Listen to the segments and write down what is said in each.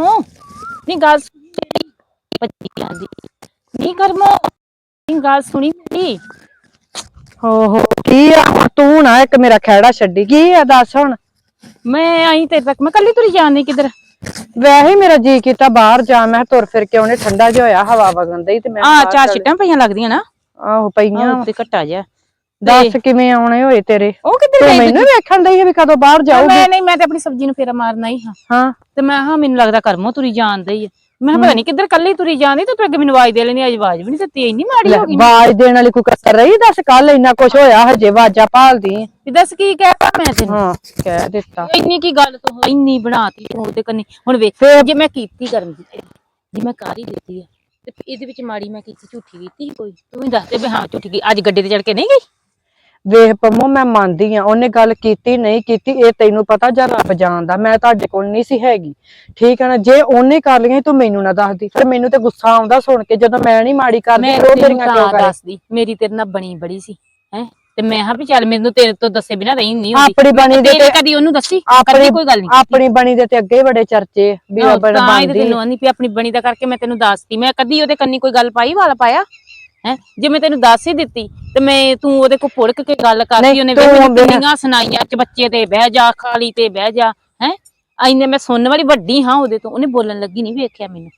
ਕਰਮੋ? ਨਹੀਂ ਗੱਲ ਸੁਣੀ ਬੱਚੀ ਜਾਂਦੀ। ਨਹੀਂ ਕਰਮੋ? ਨਹੀਂ ਗੱਲ ਸੁਣੀ ਮੇਰੀ। ਹੋ ਹੋ ਕੀ ਆ? ਹੁਣ ਤੂੰ ਨਾ ਇੱਕ ਮੇਰਾ ਖਹਿੜਾ ਛੱਡੀ। ਕੀ ਆ? ਦੱਸ ਹੁਣ। ਮੈਂ ਆਈ ਤੇਰੇ ਤੱਕ। ਮੈਂ ਕੱਲੀ ਤੁਰੀ ਜਾਣੀ ਕਿਧਰ? ਵੈਸੇ ਹੀ ਮੇਰਾ ਜੀ ਕੀਤਾ ਬਾਹਰ ਜਾ ਮੈਂ ਤੁਰ ਫਿਰ ਕੇ ਉਹਨੇ ਠੰਡਾ ਜਿਹਾ ਹੋਇਆ ਹਵਾ ਵਗਣ ਦੀ ਤੇ ਮੈਂ ਆ ਬਾਹਰ ਚਾਰ ਚੱਲ- ਛਿੱਟਾਂ ਪਈਆਂ ਲੱਗਦੀਆਂ ਨਾ। ਆਹੋ ਪਈਆਂ। ਵਾਂ। ਉੱਤੇ ਘਟਾ ਜਾ ਦੱਸ ਕਿਵੇਂ ਆਉਣੇ ਹੋਏ ਤੇਰੇ? ਉਹ ਕਿੱਧਰ ਤੂੰ ਗਈ ਮੈਨੂੰ ਵੇਖਣ ਸੀ ਵੀ ਕਦੋਂ ਬਾਹਰ ਜਾਊਗੀ ਮੈਂ ਨਹੀਂ ਮੈਂ ਤੇ ਆਪਣੀ ਸਬਜ਼ੀ ਨੂੰ ਫੇਰਾ ਮਾਰਨਾ ਹੀ ਹਾਂ। ਹਾਂ। ਤੇ ਮੈਂ ਹਾਂ ਮੈਨੂੰ ਲੱਗਦਾ ਕਰਮੋ ਤੁਰੀ ਜਾਂਦੇ ਹੀ ਮੈਂ ਪਤਾ ਨਹੀਂ ਕਿੱਧਰ ਕੱਲੀ ਤੁਰੀ ਜਾਂਦੀ ਤੇ ਤੂੰ ਅੱਗੇ ਮੈਨੂੰ ਆਵਾਜ਼ ਦੇ ਲੈਣੀ ਅੱਜ ਆਵਾਜ਼ ਵੀ ਨਹੀਂ ਦਿੱਤੀ ਇੰਨੀ ਮਾੜੀ ਹੋ ਗਈ ਬਾਜ ਦੇਣ ਵਾਲੀ ਕੋਈ ਕਸਰ ਰਹੀ? ਦੱਸ ਕੱਲ ਇੰਨਾ ਕੁਝ ਹੋਇਆ ਹਜੇ ਵਾਜਾ ਭਾਲਦੀ। ਵੀ ਦੱਸ ਕੀ ਕਹਿ ਮੈਂ ਤੈਨੂੰ? ਹਾਂ ਕਹਿ ਦਿੱਤਾ। ਇੰਨੀ ਕੀ ਗੱਲ ਤੂੰ ਇੰਨੀ ਬਣਾਤੀ ਤੂੰ ਉਹਦੇ ਕੰਨੀ। ਹੁਣ ਵੇਖ ਜੇ ਮੈਂ ਕੀਤੀ ਕਰਨ ਦੀ ਜੇ ਮੈਂ ਕਰ ਹੀ ਦਿੱਤੀ ਆ ਤੇ ਇਹਦੇ ਵਿੱਚ ਮਾੜੀ ਮੈਂ ਕੀਤੀ ਝੂਠੀ ਕੀਤੀ ਕੋਈ? ਤੂੰ ਹੀ ਦੱਸ ਦੇ ਵੀ ਹਾਂ ਝੂਠੀ ਗਈ ਅੱਜ ਗੱਡੀ ਤੇ ਚੜ ਕੇ ਨਹੀਂ ਗਈ? ਵੇਖ ਪੰਮੋ ਮੈਂ ਮੰਨਦੀ ਆ ਉਹਨੇ ਗੱਲ ਕੀਤੀ ਨਹੀਂ ਕੀਤੀ ਇਹ ਤੈਨੂੰ ਪਤਾ ਜਾਂ ਰੱਬ ਜਾਣਦਾ ਮੈਂ ਤੁਹਾਡੇ ਕੋਲ ਨਹੀਂ ਸੀ ਹੈਗੀ। ਠੀਕ ਹੈ ਨਾ ਜੇ ਉਹਨੇ ਕਰ ਲਈਆਂ ਤੂੰ ਮੈਨੂੰ ਨਾ ਦੱਸਦੀ। ਫਿਰ ਮੈਨੂੰ ਤੇ ਗੁੱਸਾ ਆਉਂਦਾ ਸੁਣ ਕੇ ਜਦੋਂ ਮੈਂ ਨਹੀਂ ਮਾੜੀ ਕਰਦੀ ਉਹ ਤੈਨੂੰ ਮੇਰੀਆਂ ਕਿਉਂ ਕਰੇ? ਦੱਸਦੀ ਮੇਰੀ ਤੇਰੇ ਨਾਲ ਬਣੀ ਬੜੀ ਸੀ ਹੈ? ਤੇ ਮੈਂ ਹਾਂ ਵੀ ਚੱਲ ਮੈਨੂੰ ਤੇਰੇ ਤੋਂ ਦੱਸੇ ਬਿਨਾ ਰਹੀ ਨਹੀਂ ਹੁੰਦੀ। ਆਪਣੀ ਬਣੀ ਦੇ ਤੇ ਕਦੀ ਉਹਨੂੰ ਦੱਸੀ? ਆਪਣੀ ਕੋਈ ਗੱਲ ਨਹੀਂ ਆਪਣੀ ਬਣੀ ਦੇ ਤੇ ਅੱਗੇ ਬੜੇ ਚਰਚੇ ਵੀ ਆਹੋ, ਰੱਬ ਤਾਂ ਬਣਦੀ। ਤੈਨੂੰ ਆਂਦੀ ਵੀ ਆਪਣੀ ਬਣੀ ਦਾ ਕਰਕੇ ਮੈਂ ਤੈਨੂੰ ਦੱਸਤੀ ਮੈਂ ਕਦੀ ਉਹਦੇ ਕੰਨੀ ਕੋਈ ਗੱਲ ਪਾਈ ਵਾਲਾ ਪਾਇਆ? ਹੈ? ਜੇ ਮੈਂ ਤੈਨੂੰ ਦੱਸ ਹੀ ਦਿੱਤੀ ਤੇ ਮੈਂ ਤੂੰ ਉਹਦੇ ਕੋਲ ਪੁੜਕ ਕੇ ਗੱਲ ਕਰਦੀ ਉਹਨੇ ਤੂੰ ਵੇ ਮੈਨੂੰ ਕਿੰਨੀਆਂ ਸੁਣਾਈਆਂ ਚ ਬੱਚੇ ਤੇ ਬਹਿ ਜਾ ਖਾਲੀ ਤੇ ਬਹਿ ਜਾ ਹੈ? ਐਨੇ ਮੈਂ ਸੁਣਨ ਵਾਲੀ ਵੱਡੀ ਹਾਂ ਉਹਦੇ ਤੋਂ ਉਹਨੇ ਬੋਲਣ ਲੱਗੀ ਨਹੀਂ ਵੇਖਿਆ ਮੈਨੂੰ।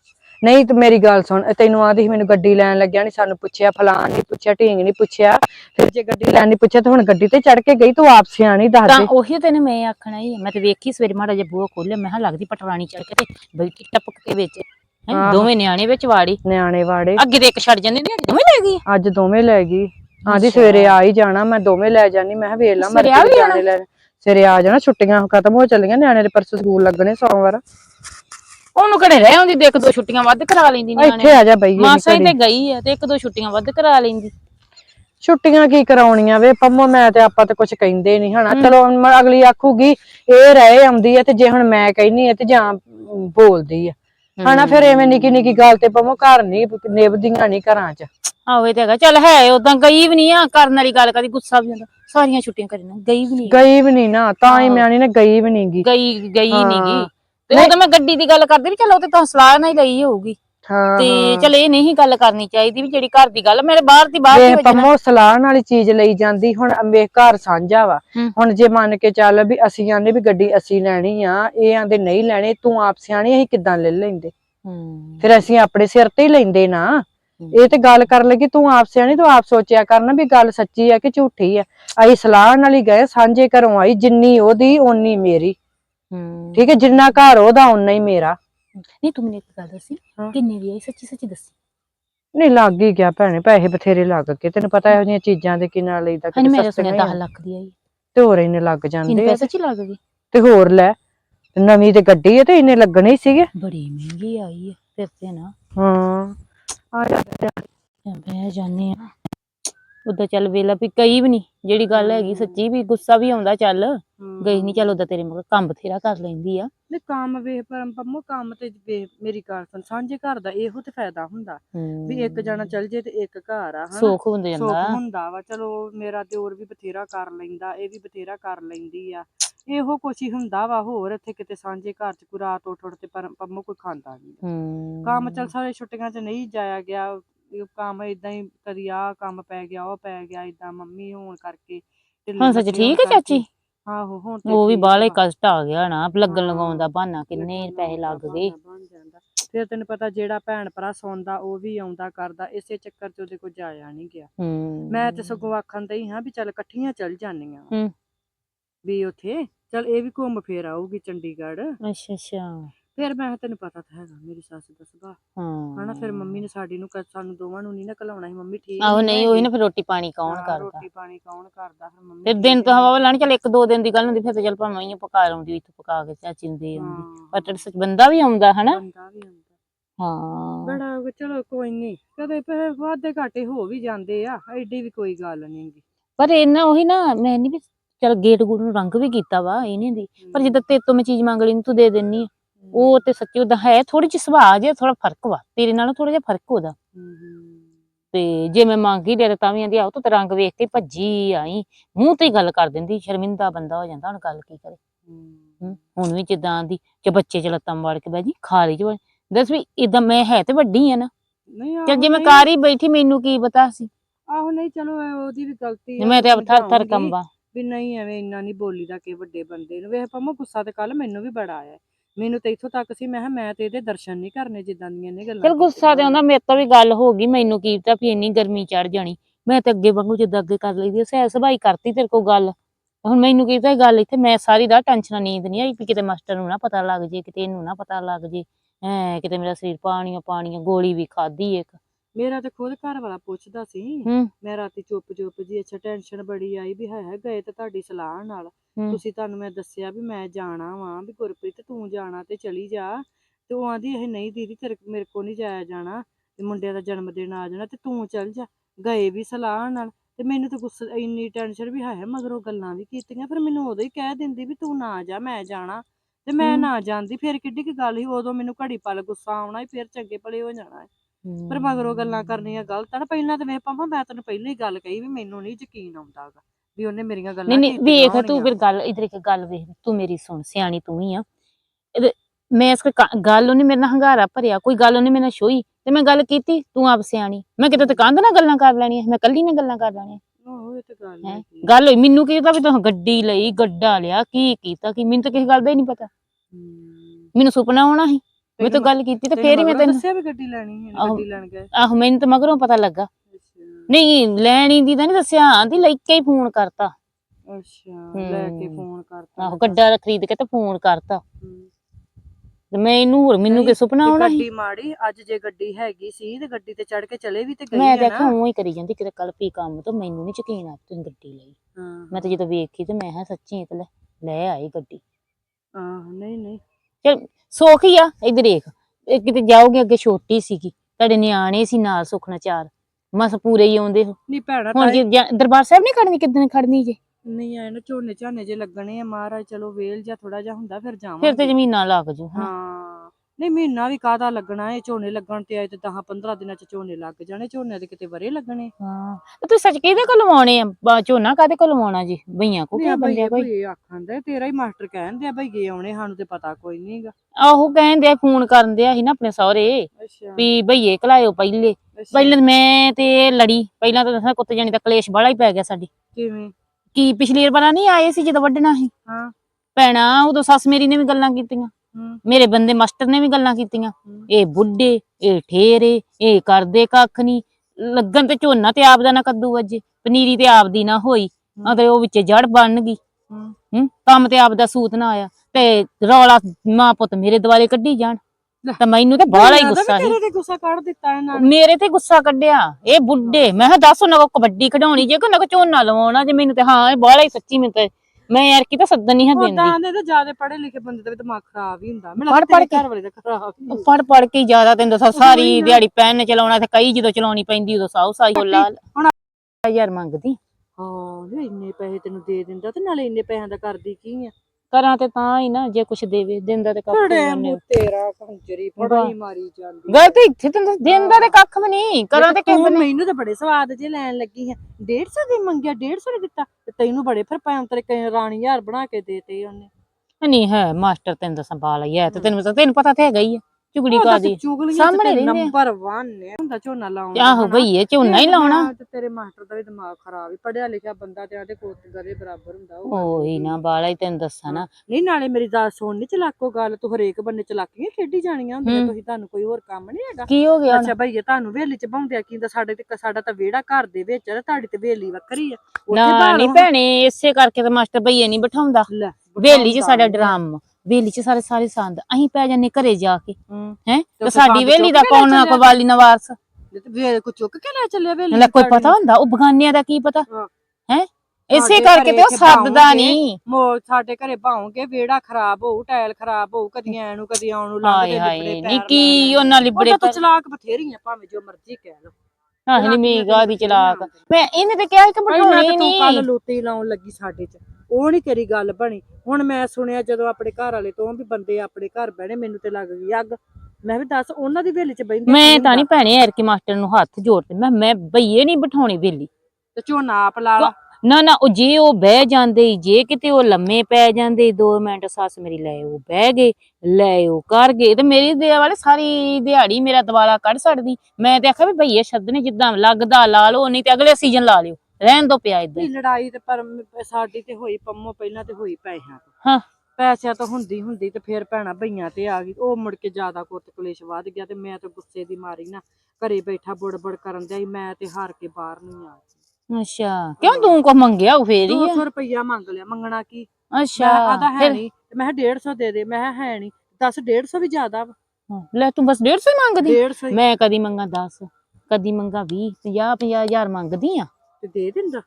ਨਹੀਂ ਤੇ ਮੇਰੀ ਗੱਲ ਸੁਣ ਤੈਨੂੰ ਆਦੀ ਮੈਨੂੰ ਗੱਡੀ ਲੈਣ ਲੱਗਿਆ ਨਹੀਂ ਸਾਨੂੰ ਪੁੱਛਿਆ ਫਲਾਣ ਨਹੀਂ ਪੁੱਛਿਆ ਢੀਂਗ ਨਹੀਂ ਪੁੱਛਿਆ ਫਿਰ ਜੇ ਗੱਡੀ ਲੈਣ ਨਹੀਂ ਪੁੱਛਿਆ ਤਾਂ ਹੁਣ ਗੱਡੀ ਤੇ ਚੜ ਕੇ ਗਈ ਤੂੰ ਆਪ ਸਿਆਣੀ ਦੱਸ ਤਾਂ ਦੇ। ਉਹੀ ਤੈਨੂੰ ਮੈਂ ਆਖਣਾ ਹੀ ਹੈ। ਮੈਂ ਤੇ ਵੇਖੀ ਸਵੇਰੇ ਮਾੜਾ ਜਿਹਾ ਬੂਹਾ ਖੋਲਿਆ ਮੈਂ ਹਾਂ ਲੱਗਦੀ ਪਟਵਾਣੀ ਚੜ ਕੇ ਤੇ ਬੈਠੀ ਟਪਕ ਕੇ ਵਿੱਚ। ਹੈਂ, ਆਹੋ। ਦੋਵੇਂ ਨਿਆਣੇ ਵਿੱਚ ਵਾੜੀ। ਨਿਆਣੇ ਵਾੜੇ। ਅੱਗੇ ਤੇ ਇੱਕ ਛੱਡ ਜਾਂਦੇ ਨੇ ਦੋਵੇਂ ਲੈ ਗਈ ਅੱਜ ਦੋਵੇਂ ਲੈ ਗਈ। ਆਂਦੀ। ਸਵੇਰੇ ਆ ਹੀ ਜਾਣਾ ਮੈਂ ਦੋਵੇਂ ਲੈ ਜਾਣੀ ਮੈਂ ਕਿਹਾ ਵੇਖ ਲਾ ਸਵੇਰੇ ਆ ਵੀ ਜਾਣੇ? ਲੈ ਸਵੇਰੇ ਆ ਜਾਣਾ ਛੁੱਟੀਆਂ ਖਤਮ ਹੋ ਚੱਲੀਆਂ ਨਿਆਣੇ ਦੇ ਪਰਸੋਂ ਸਕੂਲ ਲੱਗਣੇ ਸੋਮਵਾਰ। ਉਹਨੂੰ ਘਰੇ ਰਹਿ ਆਉਂਦੀ ਦੇਖ ਦੋ ਛੁੱਟੀਆਂ ਵੱਧ ਕਰਾ ਲੈਂਦੀ ਨਿਆਣੇ ਇੱਥੇ ਆ ਜਾ ਬਈਏ ਮਾਸਾ ਹੀ ਤੇ ਗਈ ਆ ਤੇ ਇੱਕ ਦੋ ਛੁੱਟੀਆਂ ਵੱਧ ਕਰਾ ਲੈਂਦੀ। ਛੁੱਟੀਆਂ ਕੀ ਕਰਾਉਣੀਆਂ ਵੇ? ਪੰਮੋ ਮੈਂ ਤੇ ਆਪਾਂ ਤੇ ਕੁਝ ਕਹਿੰਦੇ ਨਹੀਂ ਹਨਾ। ਚਲੋ ਹੁਣ ਮੈਂ ਅਗਲੀ ਆਖੂਗੀ ਇਹ ਰਹਿ ਆਉਂਦੀ ਹੈ ਤੇ ਜੇ ਹੁਣ ਮੈਂ ਕਹਿਨੀ ਹੈ ਤੇ ਜਾਂ ਅਮ, ਬੋਲਦੀ ਹੈ ਹਨਾ ਫਿਰ ਐਵੇਂ ਨਿੱਕੀ ਨਿੱਕੀ ਗੱਲ ਤੇ ਪੰਮੋ ਘਰ ਨਹੀਂ ਨਿਭਦੀਆਂ ਨਹੀਂ ਘਰਾਂ 'ਚ। ਆਹੋ ਇਹ ਤੇ ਹੈਗਾ। ਚੱਲ ਹੈ ਉਦਾਂ ਗਈ ਵੀ ਨਹੀਂ ਆ ਕਰਨ ਵਾਲੀ ਗੱਲ ਕਦੀ ਗੁੱਸਾ ਵੀ ਹੁੰਦਾ। ਸਾਰੀਆਂ ਛੁੱਟੀਆਂ ਕਰੀਆਂ ਗਈ ਵੀ ਨਹੀਂ। ਗਈ ਵੀ ਨਹੀਂ ਨਾ ਤਾਂ ਹੀ ਮੈਂ ਨੇ ਗਈ ਵੀ ਨਹੀਂ ਗੀ ਗਈ ਗਈ ਹਾਂ। ਨਹੀਂ ਗਈ ਤੇ ਉਹ ਤਾਂ ਮੈਂ ਗੱਡੀ ਦੀ ਗੱਲ ਕਰਦੀ ਵੀ ਚਲ ਉਹ ਤੇ ਤਾਂ ਸਲਾਹ ਨਾਲ ਹੀ ਲਈ ਹੋਊਗੀ। ਹਾਂ ਤੇ ਚਲ ਇਹ ਨਹੀਂ ਗੱਲ ਕਰਨੀ ਚਾਹੀਦੀ ਵੀ ਜਿਹੜੀ ਘਰ ਦੀ ਗੱਲ ਮੇਰੇ ਬਾਹਰ ਦੀ ਬਾਹਰ ਵੱਜਣਾ ਪੰਮੋ ਸਲਾਹ ਵਾਲੀ ਚੀਜ਼ ਲਈ ਜਾਂਦੀ ਹੁਣ ਵੇਖ ਘਰ ਸਾਂਝਾ ਵਾ। ਹੁਣ ਜੇ ਮੰਨ ਕੇ ਚੱਲ ਵੀ ਅਸੀਂ ਆਂਦੇ ਵੀ ਗੱਡੀ ਅਸੀਂ ਲੈਣੀ ਆ ਇਹ ਆਂਦੇ ਨਹੀਂ ਲੈਣੇ ਤੂੰ ਆਪ ਸਿਆਣੀ ਅਸੀਂ ਕਿੱਦਾਂ ਲੈ ਲੈਂਦੇ? ਫਿਰ ਅਸੀਂ ਆਪਣੇ ਸਿਰ ਤੇ ਹੀ ਲੈਂਦੇ ਨਾ। ਇਹ ਤੇ ਗੱਲ ਕਰਨ ਲੱਗੀ ਤੂੰ ਆਪ ਸਿਆਣੀ ਤੂੰ ਆਪ ਸੋਚਿਆ ਕਰਨਾ ਵੀ ਗੱਲ ਸੱਚੀ ਆ ਕਿ ਝੂਠੀ ਆ। ਅਸੀਂ ਸਲਾਹ ਨਾਲ ਹੀ ਗਏ ਸਾਂਝੇ ਘਰੋਂ ਆਈ ਜਿੰਨੀ ਉਹਦੀ ਓਨੀ ਮੇਰੀ। ਠੀਕ ਹੈ ਜਿੰਨਾ ਘਰ ਉਹਦਾ ਓਨਾ ਹੀ ਮੇਰਾ। ਨਹੀਂ ਤੂੰ ਮੈਨੂੰ ਇੱਕ ਗੱਲ ਦੱਸੀ ਹਾਂ। ਕਿੰਨੇ ਦੀ ਆਈ ਸੱਚੀ ਸੱਚੀ ਦੱਸੀ। ਨਹੀਂ ਲੱਗ ਹੀ ਗਿਆ ਭੈਣੇ ਪੈਸੇ ਬਥੇਰੇ ਲੱਗ ਗਏ ਤੈਨੂੰ ਪਤਾ ਇਹੋ ਜਿਹੀਆਂ ਚੀਜ਼ਾਂ ਦੇ ਕਿੰਨਾ ਲਈਦਾ ਹਾਂਜੀ ਮੈਂ ਸਸਤੇ ਸੁਣਿਆ ਨਹੀਂ 10 ਲੱਖ ਦੀ ਆਈ। ਤੇ ਹੋਰ ਇੰਨੇ ਲੱਗ ਕਿੰਨੇ ਜਾਂਦੇ ਆ। ਪੈਸੇ ਸੱਚੀ ਲੱਗ ਗਈ ਤੇ ਹੋਰ ਲੈ ਨਵੀਂ ਤੇ ਗੱਡੀ ਹੈ ਤੇ ਇੰਨੇ ਲੱਗਣੇ ਹੀ ਸੀਗੇ। ਬੜੀ ਮਹਿੰਗੀ ਆਈ ਹੈ ਫਿਰ ਤੇ ਨਾ। ਹਾਂ। ਆ ਜਾ। ਬਹਿ ਜਾਨੇ ਆ। ਉਦਾਂ ਚੱਲ ਵੇਲਾ ਵੀ ਕਈ ਵੀ ਨਹੀਂ ਜਿਹੜੀ ਗੱਲ ਹੈਗੀ ਸੱਚੀ ਵੀ ਗੁੱਸਾ ਵੀ ਆਉਂਦਾ ਚੱਲ। ਗਈ ਨਹੀਂ ਚੱਲ ਉਦਾਂ ਤੇਰੇ ਮਗਰ ਕੰਮ ਬਥੇਰਾ ਕਰ ਲੈਂਦੀ ਆ। ਨਹੀਂ ਕੰਮ ਵੇਖ ਪਰ ਪੰਮੋ ਕੰਮ ਤੇ ਵੇਖ ਮੇਰੀ ਗੱਲ ਸੁਣ ਸਾਂਝੇ ਘਰ ਦਾ ਇਹੋ ਤੇ ਫਾਇਦਾ ਹੁੰਦਾ ਵੀ ਇੱਕ ਜਣਾ ਚੱਲ ਜੇ ਤੇ ਇੱਕ ਘਰ ਆ ਹਨਾ? ਸੁੱਖ ਹੁੰਦੇ ਸੁੱਖ ਜਾਂਦਾ। ਹੁੰਦਾ ਵਾ ਚਲੋ ਮੇਰਾ ਦਿਓਰ ਵੀ ਬਥੇਰਾ ਕਰ ਲੈਂਦਾ ਇਹ ਵੀ ਬਥੇਰਾ ਕਰ ਲੈਂਦੀ ਆ। ਇਹੋ ਕੁਛ ਹੀ ਹੁੰਦਾ ਵਾ ਹੋਰ ਇੱਥੇ ਕਿਤੇ ਸਾਂਝੇ ਘਰ ਚ ਕੋਈ ਰਾਤ ਉੱਠ ਉੱਠ ਤੇ ਪਰ ਪੰਮੋ ਕੋਈ ਖਾਂਦਾ ਨਹੀਂ ਕੰਮ ਚੱਲ ਸਾਰੇ ਛੁੱਟੀਆਂ ਚ ਨਹੀਂ ਜਾਇਆ ਗਿਆ ਕੰਮ ਇਦਾਂ ਹੀ ਕਦੀ ਆ ਕੰਮ ਪੈ ਗਿਆ ਉਹ ਪੈ ਗਿਆ ਇਦਾਂ ਮੰਮੀ ਹੋਣ ਕਰਕੇ ਢਿੱਲੀ ਹੁਣ ਸੱਚ ਮੱਠੀ ਠੀਕ ਹੈ ਕਰਕੇ। ਚਾਚੀ ਆਹੋ ਹੁਣ ਤੇ ਉਹ ਵੀ ਠੀਕ ਬਾਹਲੇ ਵਾ। ਕਸ਼ਟ ਆ ਗਿਆ ਨਾ ਲੱਗਣ ਹਾਂ। ਲਗਾਉਣ ਦਾ ਬਹਾਨਾ ਕਿੰਨੇ ਲੱਗਣ ਪੈਸੇ ਲੱਗ ਗਏ ਬਣ ਜਾਂਦਾ। ਫਿਰ ਤੈਨੂੰ ਪਤਾ ਜਿਹੜਾ ਭੈਣ ਭਰਾ ਸੌਂਦਾ ਉਹ ਵੀ ਆਉਂਦਾ ਕਰਦਾ ਇਸੇ ਚੱਕਰ ਚ ਉਹਦੇ ਕੋਲ ਜਾਇਆ ਨਹੀਂ ਗਿਆ ਹੂੰ ਮੈਂ ਤੇ ਸਗੋਂ ਆਖਣ ਦਈ ਹਾਂ ਵੀ ਚੱਲ ਇਕੱਠੀਆਂ ਚੱਲ ਜਾਂਦੀਆਂ ਵਾਂ। ਹੂੰ। ਵੀ ਉੱਥੇ ਚੱਲ ਇਹ ਵੀ ਘੁੰਮ ਫੇਰ ਆਊਗੀ ਚੰਡੀਗੜ੍ਹ ਅੱਛਾ ਅੱਛਾ ਫਿਰ ਮੈਂ ਕਿਹਾ ਤੈਨੂੰ ਪਤਾ ਤਾਂ ਹੈਗਾ ਮੇਰੀ ਸੱਸ ਦਾ ਸੁਭਾਅ। ਹਾਂ ਹਨਾ ਫਿਰ ਮੰਮੀ ਨੇ ਸਾਡੀ ਨੂੰ ਕ- ਸਾਨੂੰ ਦੋਵਾਂ ਨੂੰ ਨਹੀਂ ਨਾ ਘਲਾਉਣਾ ਸੀ ਮੰਮੀ ਠੀਕ ਆਹੋ ਨਹੀਂ ਉਹੀ। ਨਾ ਫਿਰ ਰੋਟੀ ਪਾਣੀ ਕੌਣ ਹਾਂ, ਕਰਦਾ। ਰੋਟੀ ਪਾਣੀ ਕੌਣ ਕਰਦਾ ਫਿਰ ਮੰਮੀ ਤੇ ਦਿਨ ਤੋਂ। ਹਵਾ ਲੈਣ ਚੱਲ ਇੱਕ ਦੋ ਦਿਨ ਦੀ ਗੱਲ ਹੁੰਦੀ ਫਿਰ ਤੇ ਚੱਲ ਭਾਵੇਂ ਹੀ ਪਕਾ ਲਾਉਂਦੀ ਇੱਥੇ ਪਕਾ ਕੇ ਚਾਚੀ ਨੂੰ ਦੇ ਆਉਂਦੀ ਹਾਂ, ਪਰ ਤੇਰੇ ਸੱਚ ਬੰਦਾ ਵੀ ਆਉਂਦਾ ਹਨਾ? ਬੰਦਾ ਵੀ ਆਉਂਦਾ। ਹਾਂ। ਬੜਾ ਉਹ ਚਲੋ ਕੋਈ ਨਹੀਂ ਕਦੇ ਪੈਸੇ ਵਾਧੇ ਘਾਟੇ ਹੋ ਵੀ ਜਾਂਦੇ ਆ ਐਡੀ ਵੀ ਕੋਈ ਗੱਲ ਨਹੀਂ ਪਰ ਇਹਨਾਂ ਉਹੀ ਨਾ ਮੈਂ ਨਹੀਂ ਵੀ ਚੱਲ ਗੇਟ ਗੂਟ ਨੂੰ ਰੰਗ ਵੀ ਕੀਤਾ ਵਾ ਇਹ ਨਹੀਂ ਦੀ ਪਰ ਜਿੱਦਾਂ ਤੇਰੇ ਤੋਂ ਮੈਂ ਚੀਜ਼ ਮੰਗ ਲਈ ਤੂੰ ਦੇ ਆ। ਉਹ ਤੇ ਸੱਚੀ ਉਹਦਾ ਹੈ ਥੋੜੀ ਜਿਹੀ ਸੁਭਾਅ ਜਿਹਾ ਥੋੜਾ ਫ਼ਰਕ ਵਾ ਤੇਰੇ ਨਾਲੋਂ ਥੋੜਾ ਜਿਹਾ ਫ਼ਰਕ ਉਹਦਾ। ਤੇ ਜੇ ਮੈਂ ਮੰਗ ਹੀ ਦੇ ਤਾਂ ਵੀ ਆਂਦੀ ਆਓ ਤੂੰ ਤੇ ਰੰਗ ਵੇਖ ਕੇ ਭੱਜੀ ਆਈ ਮੂੰਹ ਤੇ ਹੀ ਗੱਲ ਕਰ ਦਿੰਦੀ ਸ਼ਰਮਿੰਦਾ ਬੰਦਾ ਹੋ ਜਾਂਦਾ ਹੁਣ ਗੱਲ ਕੀ ਕਰੇ। ਹੁਣ ਵੀ ਜਿੱਦਾਂ ਦੀ ਚ ਬੱਚੇ ਚ ਲੱਤਾਂ ਮਾਰ ਕੇ ਬਹਿ ਜੀ ਖਾਲੀ ਚ ਦੱਸ ਵੀ ਇਦਾਂ ਮੈਂ ਹੈ ਤੇ ਵੱਡੀ ਆ ਨਾ। ਨਹੀਂ ਚੱਲ ਜੇ ਮੈਂ ਕਾਰ ਹੀ ਬੈਠੀ ਮੈਨੂੰ ਕੀ ਪਤਾ ਸੀ। ਆਹੋ ਨਹੀਂ ਚਲੋ ਉਹਦੀ ਵੀ ਗਲਤੀ ਆ ਮੈਂ ਤੇ ਆਪ ਥਰ ਥਰ ਕੰਬਾ ਵੀ। ਨਹੀਂ ਐਵੇਂ ਇੰਨਾ ਨਹੀਂ ਬੋਲੀ ਦਾ ਕਿ ਵੱਡੇ ਬੰਦੇ ਨੂੰ। ਵੇਖ ਪੰਮੋ ਗੁੱਸਾ ਤੇ ਕੱਲ ਮੈਨੂੰ ਵੀ ਬੜਾ ਆਇਆ। ਮੈਨੂੰ ਤੇ ਇੱਥੋਂ ਤੱਕ ਸੀ ਮੈਂ ਕਿਹਾ ਮੈਂ ਤੇ ਇਹਦੇ ਦਰਸ਼ਨ ਨਹੀਂ ਕਰਨੇ ਜਿੱਦਾਂ ਦੀਆਂ ਨੇ ਗੱਲਾਂ ਚਲ ਗੁੱਸਾ ਤੇ। ਆਉਂਦਾ ਮੇਰੇ ਤੋਂ ਵੀ ਗੱਲ ਹੋ ਗਈ ਮੈਨੂੰ ਕੀ ਪਤਾ ਵੀ ਇੰਨੀ ਗਰਮੀ ਚੜ ਜਾਣੀ। ਮੈਂ ਤੇ ਅੱਗੇ ਵਾਂਗੂ ਜਿੱਦਾਂ ਅੱਗੇ ਕਰ ਲਈਦੀ ਆ, ਸਹਿ ਸਭਾਈ ਕਰਤੀ ਤੇਰੇ ਕੋਲ ਗੱਲ। ਹੁਣ ਮੈਨੂੰ ਕੀ ਪਤਾ ਗੱਲ ਇੱਥੇ ਮੈਂ ਸਾਰੀ ਰਾਤ ਟੈਨਸ਼ਨ ਨੀਂਦ ਨਹੀਂ ਆਈ ਵੀ ਕਿਤੇ ਮਾਸਟਰ ਨੂੰ ਨਾ ਪਤਾ ਲੱਗ ਜੇ ਕਿਤੇ ਇਹਨੂੰ ਨਾ ਪਤਾ ਲੱਗ ਜੇ। ਐ ਕਿਤੇ ਮੇਰਾ ਸਰੀਰ ਪਾਣੀਆਂ ਪਾਣੀਆਂ ਗੋਲੀ ਵੀ ਖਾਧੀ ਇੱਕ। ਮੇਰਾ ਤੇ ਖੁਦ ਘਰ ਵਾਲਾ ਪੁੱਛਦਾ ਸੀ। ਹੂੰ। ਮੈਂ ਰਾਤੀ ਚੁੱਪ ਚੁੱਪ ਜੀ ਅੱਛਾ ਟੈਨਸ਼ਨ ਬੜੀ ਆਈ ਵੀ ਹੈ ਹੈ ਗਏ ਤੇ ਤੁਹਾਡੀ ਸਲਾਹ ਨਾਲ। ਹੂੰ। ਤੁਸੀਂ ਤੁਹਾਨੂੰ ਮੈਂ ਦੱਸਿਆ ਵੀ ਮੈਂ ਜਾਣਾ ਵਾਂ ਵੀ ਗੁਰਪ੍ਰੀਤ ਤੂੰ ਜਾਣਾ ਤੇ ਚਲੀ ਜਾ। ਤੇ ਉਹ ਆਂਦੀ ਇਹ ਨਹੀਂ ਦੀਦੀ ਤੇਰੇ ਮੇਰੇ ਕੋ ਨਹੀਂ ਜਾਇਆ ਜਾਣਾ। ਤੇ ਮੁੰਡਿਆਂ ਦਾ ਜਨਮ ਦਿਨ ਆ ਜਾਣਾ ਤੇ ਤੂੰ ਚੱਲ ਜਾ। ਗਏ ਵੀ ਸਲਾਹ ਨਾਲ ਤੇ ਮੈਨੂੰ ਤਾਂ ਗੁੱਸਾ ਇੰਨੀ ਟੈਨਸ਼ਨ ਵੀ ਹੈ ਮਗਰੋਂ ਗੱਲਾਂ ਵੀ ਕੀਤੀਆਂ ਫਿਰ ਮੈਨੂੰ ਉਦੋਂ ਹੀ ਕਹਿ ਦਿੰਦੀ ਵੀ ਤੂੰ ਨਾ ਜਾ ਮੈਂ ਜਾਣਾ। ਤੇ ਮੈਂ ਹੂੰ। ਨਾ ਜਾਂਦੀ ਫਿਰ ਕਿੱਡੀ ਕੀ ਗੱਲ ਸੀ ਉਦੋਂ ਮੈਨੂੰ ਘੜੀ ਪਲ ਗੁੱਸਾ ਆਉਣਾ ਸੀ ਫਿਰ ਚੰਗੇ ਭਲੇ ਹੋ ਜਾਣਾ। ਸੀ। ਪਰ ਮਗਰੋਂ ਗੱਲਾਂ ਕਰਨੀਆਂ ਗਲਤ ਆ ਨਾ ਪਹਿਲਾਂ ਤਾਂ ਵੇਖ ਪਾਵਾਂ ਮੈਂ ਤੈਨੂੰ ਪਹਿਲਾਂ ਹੀ ਗੱਲ ਕਹੀ ਵੀ ਮੈਨੂੰ ਨਹੀਂ ਯਕੀਨ ਆਉਂਦਾਗਾ ਵੀ ਉਹਨੇ ਮੇਰੀਆਂ ਗੱਲਾਂ ਨਹੀਂ ਨਹੀਂ ਕੀਤੀਆਂ ਵੇਖ ਤੂੰ ਹੋਣੀਆਂ। ਫਿਰ ਗੱਲ ਇਧਰ ਇੱਕ ਗੱਲ ਵੇਖ ਤੂੰ ਮੇਰੀ ਸੁਣ ਸਿਆਣੀ ਤੂੰ ਹੀ ਆ ਇਹਦੇ- ਮੈਂ ਇਸ ਕ- ਗੱਲ ਉਹਨੇ ਮੇਰੇ ਨਾਲ ਹੰਗਾਰਾ ਭਰਿਆ ਕੋਈ ਗੱਲ ਉਹਨੇ ਮੇਰੇ ਨਾਲ ਛੋਈ ਤੇ ਮੈਂ ਗੱਲ ਕੀਤੀ ਤੂੰ ਆਪ ਸਿਆਣੀ ਮੈਂ ਕਿਤੇ ਤੇ ਕੰਧ ਨਾਲ ਗੱਲਾਂ ਕਰ ਲੈਣੀਆਂ ਮੈਂ ਕੱਲੀ ਨਾਲ ਗੱਲਾਂ ਕਰ ਲੈਣੀਆਂ ਆਹੋ ਇਹ ਤਾਂ ਗੱਲ ਹੈਂ? ਹੈਗੀ। ਗੱਲ ਹੋਈ ਮੈਨੂੰ ਕੀ ਪਤਾ ਵੀ ਤੂੰ ਗੱਡੀ ਲਈ ਗੱਡਾ ਲਿਆ ਕੀ ਕੀਤਾ ਕੀ ਮੈਨੂੰ ਤਾਂ ਕਿਸੇ ਗੱਲ ਦਾ ਹੀ ਨਹੀਂ ਪਤਾ ਹਮ। ਮੈਨੂੰ ਸੁਪਨਾ ਆਉਣਾ ਸੀ ਮੈਂ ਤਾਂ ਗੱਲ ਕੀਤੀ ਤੇ ਫੇਰ ਹੀ ਮੈਂ ਤੈਨੂੰ ਦੱਸਿਆ ਵੀ ਗੱਡੀ ਲੈਣੀ ਹੈ। ਗੱਡੀ ਲੈਣ ਗਏ। ਆਹੋ ਮੈਨੂੰ ਤਾਂ ਮਗਰੋਂ ਪਤਾ ਲੱਗਾ। ਨਹੀਂ ਲੈਣੀ ਦੀ ਤਾਂ ਨਹੀਂ ਦੱਸਿਆ ਆਂਦੀ ਲੈ ਕੇ ਹੀ ਫੋਨ ਕਰਤਾ। ਅੱਛਾ ਲੈ ਕੇ ਹਮ। ਫੋਨ ਕਰਤਾ ਆਹੋ ਗੱਡਾ ਖਰੀਦ ਕੇ ਤੇ ਫੋਨ ਕਰਤਾ। ਤੇ ਮੈਂ ਇਹਨੂੰ ਹੋਰ ਮੈਨੂੰ ਕੀ ਸੁਪਨਾ ਆਉਣਾ ਗੱਡੀ ਮਾੜੀ ਅੱਜ ਜੇ ਗੱਡੀ ਹੈਗੀ ਸੀ ਤੇ ਗੱਡੀ ਤੇ ਚੜ ਕੇ ਚਲੇ ਵੀ ਤੇ ਗਈ ਮੈਂ ਆਖਿਆ ਉਹ ਹੀ ਕਰੀ ਜਾਂਦੀ ਕਿਤੇ ਕਲਪੀ ਕੰਮ ਤੋਂ ਮੈਨੂੰ ਨਹੀਂ ਯਕੀਨ ਆ ਤੂੰ ਗੱਡੀ ਲਈ। ਮੈਂ ਤਾਂ ਜਦੋਂ ਵੇਖੀ ਤੇ ਮੈਂ ਹਾਂ ਸੱਚੀ ਤੇ ਲੈ ਲੈ ਆਈ ਗੱਡੀ। ਆਹ ਨਹੀਂ ਨਹੀਂ। ਸੁੱਖ ਹੀ ਆ ਇਧਰ ਦੇਖ ਇਹ ਕਿਤੇ ਜਾਓਗੇ ਅੱਗੇ ਛੋਟੀ ਸੀਗੀ ਤੁਹਾਡੇ ਨਿਆਣੇ ਸੀ ਨਾਲ ਸੁਖਣਾ ਚਾਰ ਮਸ ਪੂਰੇ ਹੀ ਆਉਂਦੇ ਹੋ। ਨਹੀਂ ਭੈਣਾ ਹੁਣ ਜੇ ਜਾ- ਦਰਬਾਰ ਸਾਹਿਬ ਨਹੀਂ ਖੜਨੀ ਕਿਦਾਂ ਖੜਨੀ ਜੇ? ਨਹੀਂ ਆਏ ਨਾ ਝੋਨੇ ਝਾਨੇ ਜੇ ਲੱਗਣੇ ਆ ਮਹਾਰਾਜ ਚਲੋ ਵੇਲ ਜਾਂ ਥੋੜਾ ਜਿਹਾ ਹੁੰਦਾ ਫਿਰ ਫਿਰ ਜਾਵਾਂਗੇ। ਤੇ ਜ਼ਮੀਨਾਂ ਲੱਗ ਜੂ ਹਨਾ। ਹਾਂ। ਨਹੀਂ ਮਹੀਨਾ ਵੀ ਕਾਹਦਾ ਲੱਗਣਾ? ਏ ਝੋਨੇ ਲੱਗਣ ਤੇ ਆਏ ਤੇ 10 15 ਦਿਨਾਂ ਚ ਝੋਨੇ ਲੱਗ ਜਾਣੇ ਝੋਨੇ ਦੇ ਕਿਤੇ ਵਰੇ ਲੱਗਣੇ। ਹਾਂ ਤੇ ਤੁਸੀਂ ਸੱਚ ਕਿਹਦੇ ਕੋਲ ਲਵਾਉਣੇ ਆ? ਬਾ- ਝੋਨਾ ਕਾਦੇ ਕੋਲ ਲਵਾਉਣਾ ਜੀ? ਭਈਆਂ ਕੋ ਆ ਬੰਦਿਆਂ ਕੋਈ ਭਈਏ ਆਖਣ ਦੇ ਤੇਰਾ ਹੀ ਮਾਸਟਰ ਕਹਿੰਦੇ ਆ ਭਈਏ ਆਉਣੇ ਸਾਨੂੰ ਤੇ ਪਤਾ ਕੋਈ ਨਹੀਂਗਾ ਆਹੋ ਕਹਿੰਦੇ ਆ ਫੋਨ ਕਰਨ ਦੇ ਆ ਸੀ ਨਾ ਆਪਣੇ ਸਹੁਰੇ ਅੱਛਾ। ਵੀ ਭਈਏ ਘਲਾਇਓ ਪਹਿਲੇ। ਪਹਿਲਾਂ ਮੈਂ ਤੇ ਇਹ ਲੜੀ। ਪਹਿਲਾਂ ਤਾਂ ਦੱਸਾਂ ਕੁੱਤੇ ਜਾਣੀ ਦਾ ਕਲੇਸ਼ ਬੜਾ ਹੀ ਪੈ ਗਿਆ ਸਾਡੀ। ਕਿਵੇਂ? ਕੀ ਪਿਛਲੀ ਵਾਰ ਨਹੀਂ ਆਏ ਸੀ ਜਦੋਂ ਵੱਢਣਾ ਸੀ? ਹਾਂ। ਭੈਣਾ ਉਦੋਂ ਸੱਸ ਮੇਰੀ ਨੇ ਵੀ ਗੱਲਾਂ ਕੀਤੀਆਂ। ਮੇਰੇ ਬੰਦੇ ਮਾਸਟਰ ਨੇ ਵੀ ਗੱਲਾਂ ਕੀਤੀਆਂ। ਇਹ ਬੁੱਢੇ ਇਹ ਠੇਰੇ ਇਹ ਕਰਦੇ ਕੱਖ ਨਹੀਂ ਲੱਗਣ ਤੇ ਝੋਨਾ ਤੇ ਆਪਦਾ ਨਾ ਕੱਦੂ ਵੱਜੇ। ਪਨੀਰੀ ਤੇ ਆਪਦੀ ਨਾ ਹੋਈ। ਆ ਤੇ ਉਹ ਵਿੱਚ ਜੜ ਬਣ ਗਈ। ਹੂੰ। ਕੰਮ ਤੇ ਆਪਦਾ ਸੂਤ ਨਾ ਆਇਆ। ਤੇ ਰੌਲਾ ਮਾਂ ਪੁੱਤ ਮੇਰੇ ਦੁਆਲੇ ਕੱਢੀ ਜਾਣ। ਤੇ ਮੈਨੂੰ ਤੇ ਬਾਹਲਾ ਹੀ ਦਾ ਗੁੱਸਾ ਸੀ। ਤੇ ਗੁੱਸਾ ਕੱਢ ਦਿੱਤਾ ਇਹਨਾਂ ਨੇ। ਮੇਰੇ ਤੇ ਗੁੱਸਾ ਕੱਢਿਆ। ਇਹ ਬੁੱਢੇ ਮੈਂ ਕਿਹਾ ਦੱਸ ਉਹਨਾਂ ਕੋ ਕਬੱਡੀ ਖਿਡਾਉਣੀ ਜੇ ਕਿ ਕੋ ਝੋਨਾ ਲਵਾਉਣਾ ਜੇ। ਮੈਨੂੰ ਤੇ ਹਾਂ ਇਹ ਬਾਹਲਾ ਹੀ ਸੱਚੀ ਮੈਨੂੰ ਤੇ ਮੈਂ ਯਾਰ ਕੀ ਤਾਂ ਸੱਦਣ ਨਹੀਂ ਹਾਂ ਦਿੰਦੀ ਉਦਾਂ ਦੇ ਤਾਂ ਜ਼ਿਆਦਾ ਪੜ੍ਹੇ ਲਿਖੇ ਬੰਦੇ ਦਾ ਵੀ ਦਿਮਾਗ ਖਰਾਬ ਹੀ ਹੁੰਦਾ। ਮੈਨੂੰ ਪੜ੍ਹ- ਲੱਗਦਾ ਪੜ੍ਹ ਤੇਰੇ ਘਰ ਵਾਲੇ ਦਾ ਖਰਾਬ ਹੀ ਉਹ ਪੜ ਪੜ ਕੇ ਹੀ ਜ਼ਿਆਦਾ ਤੈਨੂੰ ਦੱਸਾਂ ਸਾਰੀ ਉਹੀ। ਦਿਹਾੜੀ ਪੈਨ ਚਲਾਉਣਾ ਤੇ ਕਈ ਜਦੋਂ ਚਲਾਉਣੀ ਪੈਂਦੀ ਉਦੋਂ ਸਾਉ ਸਾਈ ਬੋਲਾ ਹੁਣ- ਯਾਰ ਮੰਗਦੀ। ਹਾਂ ਵੀ ਇੰਨੇ ਪੈਸੇ ਤੈਨੂੰ ਦੇ ਦਿੰਦਾ ਤੇ ਨਾਲੇ ਇੰਨੇ ਪੈਸਿਆਂ ਦਾ ਕਰਦੀ ਕੀ ਆ? ਕਰਾਂ ਤੇ ਤਾਂ ਹੀ ਨਾ ਜੇ ਕੁਛ ਦੇਵੇ ਦਿੰਦਾ ਤੇ ਕੱਖ ਨੀ ਫੜੇ ਕਰਨੇ। ਮੂੰ ਤੇਰਾ ਕੰਜਰੀ ਫੜਾਈ ਮਾਰੀ ਜਾਂਦੀ। ਗੱਲ ਤੇ ਇੱਥੇ ਤੈਨੂੰ ਦਿੰਦਾ ਤੇ ਕੱਖ ਵੀ ਨਹੀਂ ਕਰਾਂ ਤੇ ਕਿਸੇ ਤੂੰ ਨੇ? ਮੈਨੂੰ ਤਾਂ ਬੜੇ ਸਵਾਦ ਜੇ ਲੈਣ ਲੱਗੀ ਹੈ 150 ਦੇ ਮੰਗਿਆ 150 ਦੇ ਦਿੱਤਾ ਤੇ ਤੈਨੂੰ ਬੜੇ ਫਿਰ ਪੈਂ ਤੇਰੇ ਕਈ ਰਾਣੀ ਹਜ਼ਾਰ ਬਣਾ ਕੇ ਦੇਤੇ ਉਹਨੇ। ਨਹੀਂ ਹੈ ਮਾਸਟਰ ਤੈਨੂੰ ਬਾਲ ਹੀ ਹੈ ਤੇ ਤੈਨੂੰ ਪਤਾ- ਤੈਨੂੰ ਪਤਾ ਤੇ ਹੈਗਾ ਹੀ ਆ ਤਾਂ ਕਾਦੀ ਸਾਹਮਣੇ ਰਹਿੰਦੇ। ਨੰਬਰ 1 ਨੇ ਹੁੰਦਾ ਝੋਨਾ ਲਾਉਣ ਦਾ ਆਹੋ। ਭਈਏ ਝੋਨਾ ਹੀ ਲਾਉਣਾ ਤੇ ਤੇਰੇ ਮਾਸਟਰ ਦਾ ਵੀ ਦਿਮਾਗ ਖਰਾਬ ਹੀ ਪੜਿਆ ਲਿਖਿਆ ਬੰਦਾ ਤੇ ਆਦੇ ਕੋਤ ਦੇ ਬਰਾਬਰ ਹੁੰਦਾ ਉਹ ਨਾ। ਬਾਲਾ ਹੀ ਤੈਨੂੰ ਦੱਸਾਂ ਨਾ ਨਹੀਂ ਨਾਲੇ ਮੇਰੀ ਗੱਲ ਸੁਣ ਨੀ ਚਲਾਕੋ ਗੱਲ ਤੂੰ ਹਰੇਕ ਬੰਨੇ ਚਲਾਕੀਆਂ ਖੇਡੀ ਜਾਣੀਆਂ ਹੁੰਦੀਆਂ। ਤੁਸੀਂ ਤੁਹਾਨੂੰ ਕੋਈ ਹੋਰ ਕੰਮ ਨਹੀਂ ਹੈਗਾ ਕੀ ਹੋ ਗਿਆ? ਅੱਛਾ ਭਈਏ ਤੁਹਾਨੂੰ ਵੇਲੀ ਚ ਬਾਉਂਦਿਆ ਕੀ ਹੁੰਦਾ ਸਾਡੇ ਤੇ ਸਾਡਾ ਤਾਂ ਵਿਹੜਾ ਘਰ ਦੇ ਵਿੱਚ ਆ ਤੁਹਾਡੀ ਤੇ ਵੇਲੀ ਵੱਖਰੀ ਆ ਨਾ ਨਹੀਂ ਭੈਣੇ ਇਸੇ ਕਰਕੇ ਤਾਂ ਮਾਸਟਰ ਭਈਏ ਨਹੀਂ ਬਿਠਾਉਂਦਾ ਵੇਲੀ 'ਚ ਸਾਡਾ ਡਰਾਮ ਵੇਲੀ 'ਚ ਸਾਰੇ ਸਾਰੇ ਸੰਦ। ਅਸੀਂ ਪੈ ਜਾਂਦੇ ਘਰੇ ਜਾ ਕੇ। ਹੂੰ। ਹੈ? ਤੇ ਸਾਡੀ ਵੇਲੀ ਦਾ ਲੈ ਕੌਣ ਨਾ ਕਵਾਲੀ ਨਵਾਰਸ। ਤੇ ਵੇ ਕੋ ਚੁੱਕ ਕੇ ਲੈ ਚੱਲਿਆ ਵੇਲੀ ਲੈ ਕੋਈ ਪਤਾ ਹੁੰਦਾ? ਉਹ ਬਗਾਨਿਆਂ ਦਾ ਕੀ ਪਤਾ? ਹਾਂ। ਹੈ? ਇਸੇ ਕਰਕੇ ਤੇ ਉਹ ਸੱਦਦਾ। ਨਹੀਂ। ਮੋ ਸਾਡੇ ਘਰੇ ਭਾਉਂਗੇ ਵਿਹੜਾ ਖਰਾਬ ਹੋਊ ਟਾਇਲ ਖਰਾਬ ਹੋਊ ਕਦੀ ਐ ਨੂੰ ਕਦੀ ਆਉਣ ਨੂੰ ਲੰਘਦੇ ਲਿਬੜੇ ਨੀ ਪੈਰ ਕੀ ਉਹਨਾਂ ਲਿਬੜੇ ਤਾਂ ਚਲਾਕ ਬਥੇਰੀ ਆ ਭਾਵੇਂ ਜੋ ਮਰਜ਼ੀ ਕਹਿ ਲਓ। ਆਹ ਨਹੀਂ ਮੇਗਾ ਦੀ ਚਲਾਕ ਮੈਂ ਇਹਨੇ ਤੇ ਕਿਹਾ ਕਿ ਬਿਠਾਉਣੀ ਤਾਂ ਕੱਲ ਲੋਤੀ ਲਾਉਣ ਲੱਗੀ ਸਾਡੇ 'ਚ। ਉਹ ਨਹੀਂ ਤੇਰੀ ਗੱਲ ਬਣੀ। ਹੁਣ ਮੈਂ ਸੁਣਿਆ ਜਦੋਂ ਆਪਣੇ ਘਰ ਵਾਲੇ ਤੋਂ ਵੀ ਬੰਦੇ ਆਪਣੇ ਘਰ ਬਹਿਣੇ ਮੈਨੂੰ ਤੇ ਲੱਗ ਗਈ ਅੱਗ। ਮੈਂ ਵੀ ਦੱਸ ਉਹਨਾਂ ਦੀ ਵੇਲੀ 'ਚ ਬੈਠੇ ਮੈਂ ਤਾਂ ਨਹੀਂ ਭੈਣੇ ਐਰ ਕੀ ਮਾਸਟਰ ਨੂੰ ਹੱਥ ਜੋੜਦੇ ਮੈਂ ਮੈਂ ਭਈਏ ਨਹੀਂ ਬਿਠਾਉਣੀ ਵੇਲੀ ਤੇ ਝੋਨਾ ਆਪ ਲਾ ਲਾ। ਨਾ ਨਾ ਉਹ ਜੇ ਉਹ ਬਹਿ ਜਾਂਦੇ ਜੇ ਕਿਤੇ ਉਹ ਲੰਮੇ ਪੈ ਜਾਂਦੇ 2 ਮਿੰਟ ਸੱਸ ਮੇਰੀ ਲੈ ਉਹ ਬਹਿ ਗਏ ਲੈ ਉਹ ਕਰ ਗਏ। ਤੇ ਮੇਰੀ ਦੇ ਵਾਲੇ ਸਾਰੀ ਦਿਹਾੜੀ ਮੇਰਾ ਦਵਾਲਾ ਕੱਢ ਛੱਡਦੀ। ਮੈਂ ਤੇ ਆਖਿਆ ਵੀ ਭਈਏ ਛੱਡਨੇ ਜਿੱਦਾਂ ਲੱਗਦਾ ਲਾ ਲਓ ਨਹੀਂ ਤੇ ਅਗਲੇ ਸੀਜ਼ਨ ਲਾ ਲਿਓ। ਰਹਿਣ ਦੋ ਪਿਆ ਇਦਾਂ ਲੜਾਈ ਤੇ ਪਰ ਸਾਡੀ ਤੇ ਹੋਈ ਪੰਮੋ ਪਹਿਲਾਂ ਤੇ ਹੋਈ ਪੈਸਿਆਂ ਤੋਂ। ਹਾਂ। ਪੈਸਿਆਂ ਤੋਂ ਹੁੰਦੀ ਹੁੰਦੀ ਤੇ ਫਿਰ ਭੈਣਾ ਭਈਆਂ ਤੇ ਆ ਗਈ। ਉਹ ਮੁੜ ਕੇ ਜ਼ਿਆਦਾ ਕੁੱਤ ਕਲੇਸ਼ ਵੱਧ ਗਿਆ ਤੇ ਮੈਂ ਤਾਂ ਗੁੱਸੇ ਦੀ ਮਾਰੀ ਨਾ। ਘਰੇ ਬੈਠਾ ਬੁੜਬੁੜ ਕਰਨ ਸੀ, ਮੈਂ ਤੇ ਹਾਰ ਕੇ ਬਾਹਰ ਨਹੀਂ ਆ ਅੱਛਾ। ਕਿਉਂ ਤੂੰ ਕੋ ਮੰਗਿਆ ਉਹ ਫੇਰ ਹੀ 200 ਰੁਪਈਆ ਮੰਗ ਲਿਆ ਮੰਗਣਾ ਕੀ? ਅੱਛਾ ਮੈਂ ਆਦਾ ਹੈ ਨਹੀਂ। ਮੈਂ 150 ਦੇ ਦੇ। ਮੈਂ ਕਿਹਾ ਹੈ ਨਹੀਂ। ਦੱਸ 150 ਵੀ ਜ਼ਿਆਦਾ ਲੈ ਤੂੰ ਬਸ 150 ਹੀ ਮੰਗਦੀ। 150 ਹੀ। ਮੈਂ ਕਦੀ ਮੰਗਾ 10 ਕਦੀ ਮੰਗਾ 20 50 50000 ਮੰਗਦੀ ਆ। ਤੇ ਦੇ ਦਿੰਦਾ।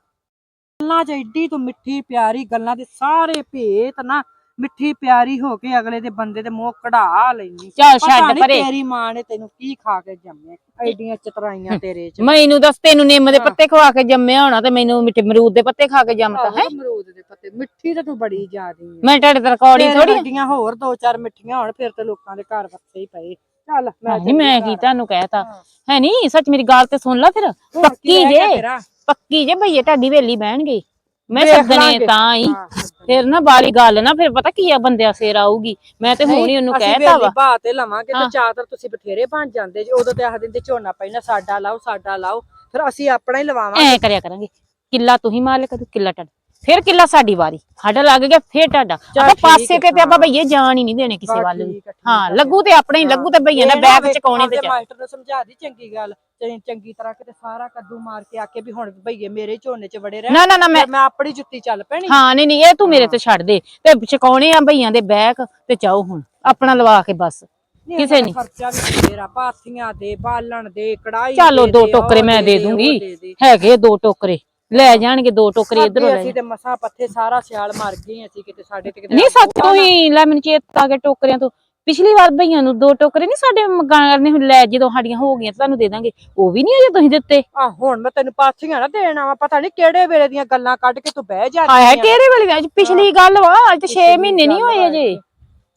ਗੱਲਾਂ ਚ ਐਡੀ ਤੂੰ ਮਿੱਠੀ ਪਿਆਰੀ ਗੱਲਾਂ ਦੇ ਸਾਰੇ ਭੇਤ ਨਾ ਮਿੱਠੀ ਪਿਆਰੀ ਹੋ ਕੇ ਅਗਲੇ ਦੇ ਬੰਦੇ ਦੇ ਮੂੰਹ ਕਢਾ ਲੈਣੀ ਚੱਲ ਛੱਡ ਪਰੇ। ਤੇਰੀ ਮਾਂ ਨੇ ਤੈਨੂੰ ਕੀ ਖਾ ਕੇ ਜੰਮਿਆ ਐਡੀਆਂ ਚਤਰਾਈਆਂ ਤੇਰੇ ਚ। ਮੈਨੂੰ ਦੱਸ ਤੈਨੂੰ ਨਿੰਮ ਦੇ। ਪੱਤੇ ਖਵਾ ਕੇ ਜੰਮਿਆ ਹੋਣਾ ਤੇ ਮੈਨੂੰ ਮਿੱਠੇ ਅਮਰੂਦ ਦੇ ਪੱਤੇ ਖਾ ਕੇ ਜੰਮਤਾ ਹੈ ਆਹੋ, ਅਮਰੂਦ ਦੇ ਪੱਤੇ ਮਿੱਠੀ ਤਾਂ ਤੂੰ ਬੜੀ ਜ਼ਿਆਦੀ ਹੈ ਮੈਂ ਤੁਹਾਡੇ ਤੇ ਤੇਰੇ ਥੋੜੀ ਵਰਗੀਆਂ ਹੋਰ ਦੋ ਚਾਰ ਮਿੱਠੀਆਂ ਹੋਣ ਫਿਰ ਤੇ ਲੋਕਾਂ ਦੇ ਘਰ ਵੱਸੇ ਹੀ ਪਏ। ਚੱਲ ਮੈਂ ਮੈਂ ਕੀ। ਤੁਹਾਨੂੰ ਕਹਿਤਾ। ਹਾਂ। ਨਹੀਂ ਸੱਚ ਮੇਰੀ ਗੱਲ ਤੇ ਸੁਣ ਲੈ ਫਿਰ। ਪੱਕੀ ਜੇ? ਪੱਕੀ ਜੇ ਭਈਏ ਤੁਹਾਡੀ ਵੇਲੀ ਬਹਿਣਗੇ ਮੈਂ ਸੱਦਣੇ। ਤਾਂ ਹੀ। ਹਾਂ। ਫਿਰ ਨਾ ਬਾਲੀ ਗੱਲ ਨਾ ਫਿਰ ਪਤਾ ਕੀ ਆ ਬੰਦਿਆਂ ਸਿਰ ਆਊਗੀ। ਮੈਂ ਤੇ ਹੁਣ ਹੀ ਉਹਨੂੰ ਅਸੀਂ ਕਹਿਤਾ ਵਾ। ਵੇਲੀ ਬਾਹ ਤੇ ਲਵਾਂਗੇ ਹਾਂ। ਤੇ ਚਾਦਰ ਤੁਸੀਂ ਬਥੇਰੇ ਬਣ ਜਾਂਦੇ ਜੀ ਉਦੋਂ ਤੇ ਆਖ ਦਿੰਦੇ ਝੋਨਾ ਪੈਣਾ ਸਾਡਾ ਲਾਓ ਸਾਡਾ ਲਾਓ। ਫਿਰ ਅਸੀਂ ਆਪਣਾ ਹੀ ਲਵਾਵਾਂਗੇ। ਐ ਕਰਿਆ ਕਰਾਂਗੇ। ਕਿੱਲਾ ਤੁਸੀਂ ਮਾਲਕ ਤੇ ਕਿੱਲਾ ਤੁਹਾਡਾ ਫਿਰ ਕਿੱਲਾ ਸਾਡੀ ਵਾਰੀ। ਸਾਡਾ ਲੱਗ ਗਿਆ ਫਿਰ ਤੁਹਾਡਾ। ਚੱਲ ਆਪਾਂ ਠੀਕ ਪਾਸੇ ਹੈ, ਤੇ ਤੇ ਆਪਾਂ ਹਾਂ। ਭਈਏ ਜਾਣ ਹੀ ਨਹੀਂ ਦੇਣੇ ਕਿਸੇ ਵੱਲ। ਵੀ ਹਾਂ। ਲੱਗੂ ਤੇ ਆਪਣੇ ਹੀ ਲੱਗੂ ਤੇ ਭਈਆਂ ਦਾ ਬੈਗ ਚਕਾਉਣੇ ਤੇ ਮਾਸਟਰ ਨੂੰ ਸਮਝਾ ਦੀ ਚੰਗੀ ਗੱਲ। ਚੰਗੀ ਤਰ੍ਹਾਂ ਕਿਤੇ ਸਾਰਾ ਕੱਦੂ ਮਾਰ ਕੇ ਆਕੇ ਵੀ ਹੁਣ ਭਈਏ ਮੇਰੇ ਝੋਨੇ 'ਚ ਵੜੇ ਰਹਿ ਨਾ ਨਾ ਨਾ ਮੈਂ ਆਪਣੀ ਜੁੱਤੀ ਚੱਲ ਪੈਣੀ। ਹਾਂ ਨਹੀਂ ਨਹੀਂ ਇਹ ਤੂੰ ਮੇਰੇ ਤੇ ਛੱਡ ਦੇ। ਤੇ ਚਕਾਉਣੇ ਆ ਭਈਆਂ ਦੇ ਬੈਗ ਤੇ ਚਾਹੋ ਹੁਣ ਆਪਣਾ ਲਵਾ ਕੇ ਬਸ। ਨਹੀਂ, ਕਿਸੇ ਇਹਨਾਂ ਨੀ। ਦਾ ਖਰਚਾ ਵੀ ਬਥੇਰਾ ਪਾਥੀਆਂ ਦੇ ਬਾਲਣ ਦੇ ਕੜਾਈ ਚਲੋ ਦੇ, ਟੋਕਰੇ ਮੈਂ ਦੇ ਦੂੰਗੀ। ਹੈਗੇ ਦੋ ਟੋਕਰੇ। ਲੈ ਜਾਣਗੇ ਦੋ ਟੋਕਰੇ ਇਧਰੋਂ ਲੈ ਅਸੀਂ ਤੇ ਮਸਾ ਪੱਥੇ ਸਾਰਾ ਸਿਆਲ ਮਰ ਗਏ ਅਸੀਂ ਕਿਤੇ ਸਾਡੇ ਤੇ ਨਹੀਂ ਸੱਚ ਤੂੰ ਹੀ ਲੈ ਮੈਨੂੰ ਚੇਤਾ ਆ ਗਿਆ ਟੋਕਰਿਆਂ ਤੋਂ। ਪਿਛਲੀ ਵਾਰ ਭਈਆਂ ਨੂੰ ਦੋ ਟੋਕਰੇ ਨਹੀਂ ਸਾਡੇ ਮਕਾਨ ਨੇ ਹੁਣ ਲੈ ਜਦੋਂ ਸਾਡੀਆਂ ਹੋ ਗਈਆਂ ਤੁਹਾਨੂੰ ਦੇ ਦਾਂਗੇ ਉਹ ਵੀ ਨਹੀਂ ਅਜੇ ਤੁਸੀਂ ਦਿੱਤੇ ਆ ਹੁਣ ਮੈਂ ਤੈਨੂੰ ਪਾਥੀਆਂ ਨਾ ਦੇਣਾ ਵਾ ਪਤਾ ਨਹੀਂ ਕਿਹੜੇ ਵੇਲੇ ਦੀਆਂ ਗੱਲਾਂ ਕੱਢ ਕੇ ਤੂੰ ਬਹਿ ਜਾਂਦੀ ਹਾਏ ਹਾਏ ਆਂ। ਕਿਹੜੇ ਵੇਲੇ ਦੀ? ਅੱਜ ਪਿਛਲੀ ਗੱਲ ਵਾ ਅੱਜ 6 ਪਿਛਲੀ ਮਹੀਨੇ ਨਹੀਂ ਹੋਏ ਅਜੇ।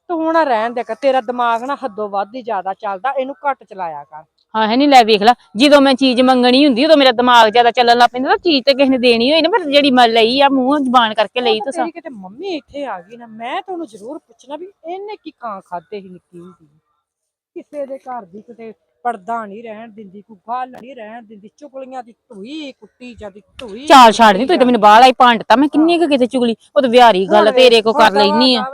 ਤੂੰ ਹੁਣ ਰਹਿਣ ਦੇ ਕਰ ਤੇਰਾ ਦਿਮਾਗ ਨਾ ਹੱਦੋਂ ਵੱਧ ਹੀ ਜ਼ਿਆਦਾ ਚੱਲਦਾ ਇਹਨੂੰ ਘੱਟ ਚਲਾਇਆ ਕਰ ਹਾਂ ਹੈ ਨਹੀਂ ਲੈ ਵੇਖ ਲੈ। ਜਦੋਂ ਮੈਂ ਚੀਜ਼ ਮੰਗਣੀ ਹੁੰਦੀ ਉਦੋਂ ਮੇਰਾ ਦਿਮਾਗ ਜ਼ਿਆਦਾ ਚੱਲਣ ਲੱਗ ਪੈਂਦਾ ਤਾਂ ਚੀਜ਼ ਤੇ ਕਿਸੇ ਨੇ ਦੇਣੀ ਹੋਈ ਨਾ ਪਰ ਜਿਹੜੀ ਮੈਂ ਲਈ ਆ ਮੂੰਹ ਜ਼ਬਾਨ ਕਰਕੇ ਲਈ ਤਾਂ ਤੇਰੀ ਕਿਤੇ ਮੰਮੀ ਇੱਥੇ ਆ ਗਈ ਨਾ ਮੈਂ ਤੁਹਾਨੂੰ ਜ਼ਰੂਰ ਪੁੱਛਣਾ ਵੀ ਇਹਨੇ ਕੀ ਕਾਂ ਖਾਦੇ ਸੀ ਨਿੱਕੀ ਹੁੰਦੀ ਕਿਸੇ ਦੇ ਘਰ ਦੀ ਕਿਤੇ ਪਰਦਾ ਨਹੀਂ ਰਹਿਣ ਦਿੰਦੀ ਕੋਈ ਗੱਲ ਨਹੀਂ ਰਹਿਣ ਦਿੰਦੀ ਚੁਗਲੀਆਂ ਦੀ ਧੂਈ ਕੁੱਟੀ ਜਾਂਦੀ ਧੂਈ ਚਾਲ ਨਹੀਂ ਤੂੰ ਤੇ ਮੈਨੂੰ ਬਾਹਲਾ ਹੀ ਭੰਡਤਾ ਮੈਂ ਕਿੰਨੀ ਕੁ ਕਿਤੇ ਚੁਗਲੀ ਉਹ ਤੇ ਵਿਹਾਰੀ ਗੱਲ ਤੇਰੇ ਕੋ ਕਰ ਲੈਣੀ ਆ।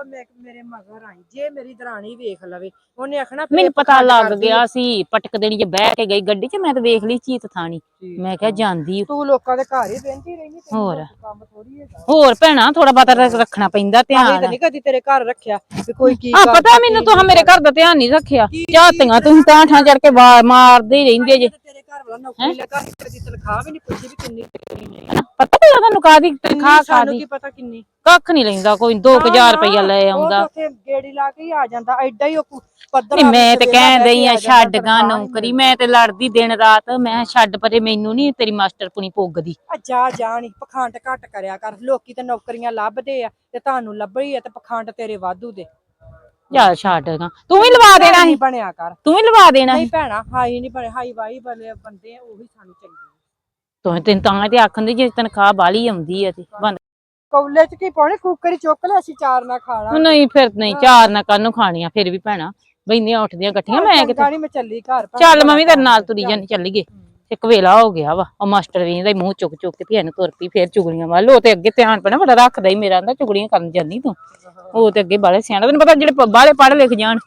ਮਗਰ ਆਈ। ਜੇ ਮੇਰੀ ਦਰਾਣੀ ਵੇਖ ਲਵੇ ਉਹਨੇ ਆਖਣਾ ਮੈਨੂੰ ਪਤਾ ਲੱਗ ਗਿਆ ਸੀ ਪਟਕ ਦੇਣੀ ਜੇ ਬਹਿ ਕੇ ਗਈ ਗੱਡੀ 'ਚ ਮੈਂ ਤਾਂ ਵੇਖ ਲਈ ਚੀਤ ਥਾਣੀ। ਮੈਂ ਕਿਹਾ ਜਾਂਦੀ। ਤੂੰ ਲੋਕਾਂ ਦੇ ਘਰ ਹੀ ਬਹਿੰਦੀ ਰਹਿੰਦੀ ਤੈਨੂੰ ਹੋਰ। ਕੰਮ ਥੋੜੀ ਹੈਗਾ। ਹੋਰ ਭੈਣਾ ਥੋੜਾ ਬਹੁਤਾ ਰ- ਰੱਖਣਾ ਪੈਂਦਾ ਧਿਆਨ ਨਹੀਂ ਕਦੀ ਤੇਰੇ ਘਰ ਰੱਖਿਆ ਵੀ ਕੋਈ ਕੀ ਆ ਪਤਾ ਮੈਨੂੰ ਤੂੰ ਮੇਰੇ ਘਰ ਦਾ ਧਿਆਨ ਨਹੀਂ ਰੱਖਿਆ। ਝਾਤੀਆਂ ਤੁਸੀਂ ਤਾਂ ਠਾਂ ਚੜ ਕੇ ਮਾਰਦੇ ਰਹਿੰਦੇ ਜੇ। ਵਾਲਾ ਨੌਕਰੀ ਲੱਗਾ ਸੀ, ਤੇਰੀ ਤਨਖਾਹ ਵੀ ਨਹੀਂ ਪੁੱਛੀ ਵੀ ਕਿੰਨੀ ਕਿੰਨੀ ਨਹੀਂ ਪਤਾ ਤੇਰਾ ਤੁਹਾਨੂੰ ਕਾਦੀ ਤਨਖਾਹ ਸਾਨੂੰ ਕਾਦੀ ਕੀ ਪਤਾ ਕਿੰਨੀ? ਕੱਖ ਨਹੀਂ ਲੈਂਦਾ ਕੋਈ 2000 ਰੁਪਇਆ ਲੈ ਉਹ ਆਉਂਦਾ। ਤਾਂ ਉੱਥੇ ਗੇੜੀ ਲਾ ਕੇ ਹੀ ਆ ਜਾਂਦਾ ਐਡਾ ਹੀ ਉਹ ਪੱਧਰ ਨਹੀਂ ਮੈਂ ਤੇ ਕਹਿ ਦਈ ਆ ਛੱਡ ਗਾ ਨੌਕਰੀ ਮੈਂ ਤੇ ਲੜਦੀ ਦਿਨ ਰਾਤ ਮੈਂ ਛੱਡ ਪਰੇ ਮੈਨੂੰ ਨਹੀਂ ਤੇਰੀ ਮਾਸਟਰ ਪੁਣੀ ਪੁੱਗਦੀ ਜਾ ਜਾ ਨੀ ਪਖੰਡ ਘੱਟ ਕਰਿਆ ਕਰ ਲੋਕੀ ਤੇ ਨੌਕਰੀਆਂ ਲੱਭਦੇ ਆ ਤੇ ਤੁਹਾਨੂੰ ਲੱਭਈ ਆ ਤੇ ਪਖੰਡ ਤੇਰੇ ਵਾਧੂ ਦੇ। ਜਾ ਛੱਡ ਗਾ ਤੂੰ ਵੀ ਲਵਾ ਦੇਣਾ ਸੀ। ਨਹੀਂ ਬਣਿਆ ਕਰ। ਤੂੰ ਵੀ ਲਵਾ ਦੇਣਾ ਨਹੀਂ ਸੀ। ਭੈਣਾ ਹਾਈ ਨਹੀਂ ਬਣੇ ਹਾਈ ਵਾਈ ਵਾਲੇ ਬੰਦੇ ਆ ਉਹੀ ਸਾਨੂੰ ਚੰਗੇ ਤੂੰ ਤੈਨੂੰ ਤਾਂ ਤੇ ਆਖਣ ਦੀ ਜੇ ਤਨਖਾਹ ਬਾਲੀ ਆਉਂਦੀ ਆ ਤੇ ਬੰਦ ਕੌਲੇ ਚ ਕੀ ਪਾਉਣੇ? ਕੁੱਕਰ ਚੁੱਕ ਲੈ ਅਸੀਂ ਚਾਰ ਨਾ ਖਾਣਾ ਨਹੀਂ ਫਿਰ ਨਹੀਂ ਚਾਰ ਨਾ ਕੰਨ ਖਾਣੀਆਂ ਫਿਰ ਵੀ ਭੈਣਾ ਬੈਂਦੀਆਂ ਉੱਠਦੀਆਂ ਇਕੱਠੀਆਂ ਮੈਂ ਕਿਤੇ ਮੈਂ ਚੱਲੀ ਘਰ ਭੈਣਾ, ਚੱਲ ਮੈਂ ਵੀ ਤੇਰੇ ਨਾਲ। ਤੁਰੀ ਜਾਂਦੀ ਚੱਲੀਏ। ਇੱਕ ਵੇਲਾ ਹੋ ਗਿਆ ਵਾ, ਉਹ ਮਾਸਟਰ ਵੀ ਦਾ ਮੂੰਹ ਚੁੱਕ ਚੁੱਕ ਕੇ ਭੈਣ ਤੁਰ ਪਈ, ਫੇਰ ਚੁਗਲੀਆਂ ਵੱਲ, ਉਹ ਤੇ ਅੱਗੇ ਧਿਆਨ ਪੈਣਾ ਬੜਾ ਰੱਖਦਾ ਹੀ ਮੇਰਾ, ਆਂਦਾ ਚੁਗਲੀਆਂ ਕਰਨ ਜਾਂਦੀ ਤੂੰ, ਉਹ ਤੇ ਅੱਗੇ ਬਾਲੇ ਸਿਆਣਾ, ਤੈਨੂੰ ਪਤਾ ਜਿਹੜੇ ਬਾਲੇ ਪੜ੍ਹ ਲਿਖ ਜਾਣ।